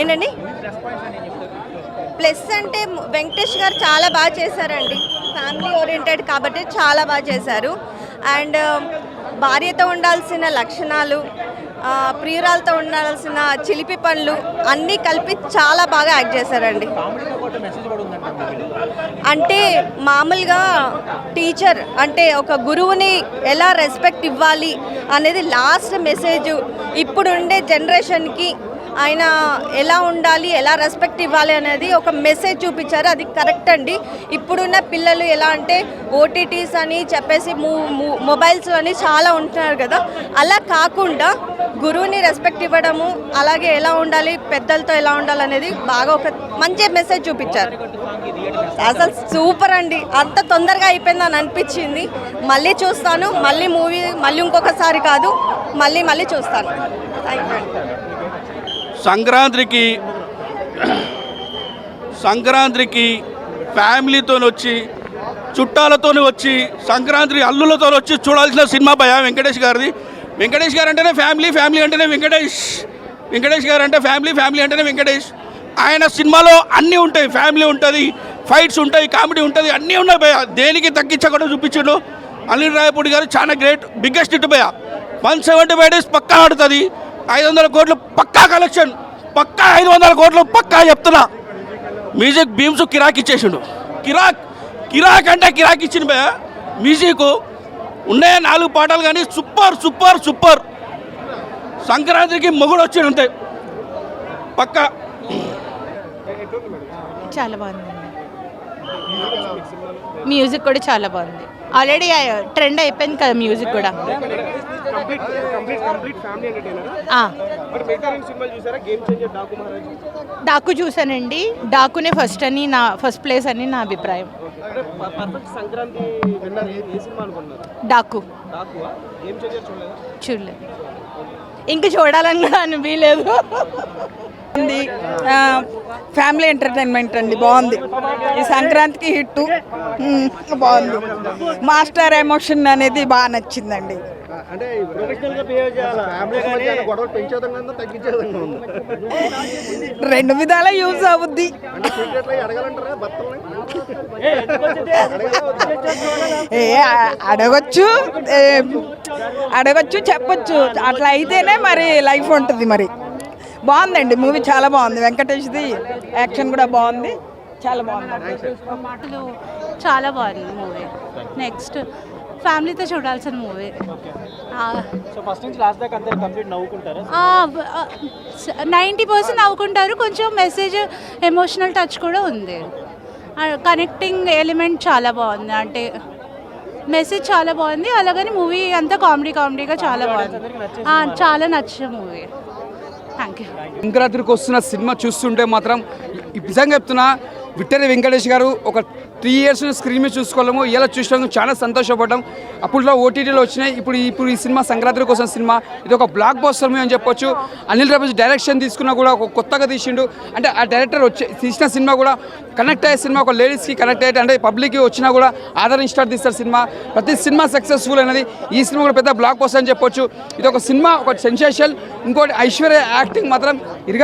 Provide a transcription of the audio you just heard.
ఏంటండి? ప్లస్ అంటే వెంకటేష్ గారు చాలా బాగా చేశారండి. ఫ్యామిలీ ఓరియంటెడ్ కాబట్టి చాలా బాగా చేశారు. అండ్ um, భార్యతో ఉండాల్సిన లక్షణాలు ప్రియురాలతో ఉండాల్సిన చిలిపి పనులు అన్నీ కలిపి చాలా బాగా యాక్ట్ చేశారండి. అంటే మామూలుగా టీచర్ అంటే ఒక గురువుని ఎలా రెస్పెక్ట్ ఇవ్వాలి అనేది లాస్ట్ మెసేజ్ ఇప్పుడుండే జనరేషన్కి ఆయన ఎలా ఉండాలి ఎలా రెస్పెక్ట్ ఇవ్వాలి అనేది ఒక మెసేజ్ చూపించారు. అది కరెక్ట్ అండి. ఇప్పుడున్న పిల్లలు ఎలా అంటే ఓటీటీస్ అని చెప్పేసి మొబైల్స్ అని చాలా ఉంటున్నారు కదా. అలా కాకుండా గురువుని రెస్పెక్ట్ ఇవ్వడము అలాగే ఎలా ఉండాలి పెద్దలతో ఎలా ఉండాలి అనేది బాగా ఒక మంచి మెసేజ్ చూపించారు. అసలు సూపర్ అండి. అంత తొందరగా అయిపోయింది అని అనిపించింది. మళ్ళీ చూస్తాను మళ్ళీ మూవీ మళ్ళీ ఇంకొకసారి కాదు మళ్ళీ మళ్ళీ చూస్తాను. థ్యాంక్ యూ సంక్రాంతికి సంక్రాంతికి ఫ్యామిలీతో వచ్చి చుట్టాలతో వచ్చి సంక్రాంతి అల్లులతో వచ్చి చూడాల్సిన సినిమా భయ వెంకటేష్ గారిది. వెంకటేష్ గారు అంటేనే ఫ్యామిలీ ఫ్యామిలీ అంటేనే వెంకటేష్. వెంకటేష్ గారు అంటే ఫ్యామిలీ ఫ్యామిలీ అంటేనే వెంకటేష్. ఆయన సినిమాలో అన్నీ ఉంటాయి ఫ్యామిలీ ఉంటుంది ఫైట్స్ ఉంటాయి కామెడీ ఉంటుంది అన్నీ ఉన్నాయి భయ. దేనికి తగ్గించకుండా చూపించాడు. అనిల్ రాయపూడి గారు చాలా గ్రేట్ బిగ్గెస్ట్ హిట్ భయ. వన్ సెవెంటీ ఫైవ్ డేస్ పక్కా ఆడుతుంది. ఐదు వందల కోట్లు పక్కా కలెక్షన్ పక్కా ఐదు వందల కోట్లు పక్కా చెప్తున్నా. మ్యూజిక్ బీమ్స్ కిరాక్ ఇచ్చేసిండు. కిరాక్ కిరాక్ అంటే కిరాక్ ఇచ్చిన మ్యూజిక్ ఉన్నాయి నాలుగు పాటలు కానీ సూపర్ సూపర్ సూపర్. సంక్రాంతికి మొగుడు వచ్చిండు అంతే. పక్కా. చాలా బాగుంది. మ్యూజిక్ కూడా చాలా బాగుంది. ఆల్రెడీ ట్రెండ్ అయిపోయింది కదా మ్యూజిక్ కూడా. డాకు చూసానండి డాకునే ఫస్ట్ అని నా ఫస్ట్ ప్లేస్ అని నా అభిప్రాయం. డాకు. చూడలేదు? ఇంకా చూడాలని కూడా అనిపించలేదు ఉంది. ఫ్యామిలీ ఎంటర్టైన్మెంట్ అండి బాగుంది. ఈ సంక్రాంతికి హిట్ బాగుంది. మాస్టర్ ఎమోషన్ అనేది బాగా నచ్చిందండి. రెండు విధాల యూజ్ అవుద్ది. ఏ అడగొచ్చు అడగొచ్చు చెప్పొచ్చు. అట్లా అయితేనే మరి లైఫ్ ఉంటుంది మరి. బాగుందండి మూవీ చాలా బాగుంది. వెంకటేష్ది యాక్షన్ కూడా బాగుంది. చాలా బాగుంది. అసలు చాలా బాగుంది మూవీ. నెక్స్ట్ ఫ్యామిలీతో చూడాల్సిన మూవీ. సో ఫస్ట్ నుంచి లాస్ట్ దాకా అంతా కంప్లీట్ నవ్వుకుంటారా? నైంటీ పర్సెంట్ నవ్వుకుంటారు. కొంచెం మెసేజ్ ఎమోషనల్ టచ్ కూడా ఉంది. కనెక్టింగ్ ఎలిమెంట్ చాలా బాగుంది. అంటే మెసేజ్ చాలా బాగుంది. అలాగని మూవీ అంతా కామెడీ కామెడీగా చాలా బాగుంది. ఆ, చాలా నచ్చిన మూవీ సంక్రాంతికి వస్తున్న సినిమా చూస్తుంటే మాత్రం నిజంగా చెప్తున్నా విట్టరి వెంకటేష్ గారు ఒక త్రీ ఇయర్స్ స్క్రీన్ మీద చూసుకోలేము ఇలా చూసినందుకు చాలా సంతోషపడ్డాం. అప్పట్లో ఓటీటీలో వచ్చినాయి ఇప్పుడు ఇప్పుడు ఈ సినిమా సంక్రాంతి కోసం సినిమా ఇది ఒక బ్లాక్ బస్టర్ మూవీ అని చెప్పొచ్చు. అనిల్ రమేష్ డైరెక్షన్ తీసుకున్నా కూడా ఒక కొత్తగా తీసిండు. అంటే ఆ డైరెక్టర్ వచ్చే తీసిన సినిమా కూడా కనెక్ట్ అయ్యే సినిమా ఒక లేడీస్కి కనెక్ట్ అయ్యే అంటే పబ్లిక్కి వచ్చినా కూడా ఆదరించారు తీస్తారు సినిమా. ప్రతి సినిమా సక్సెస్ఫుల్ అనేది ఈ సినిమా కూడా పెద్ద బ్లాక్ బస్టర్ అని చెప్పొచ్చు. ఇది ఒక సినిమా ఒక సెన్సేషన్ ఇంకోటి ఐశ్వర్య యాక్టింగ్ మాత్రం ఇరుగా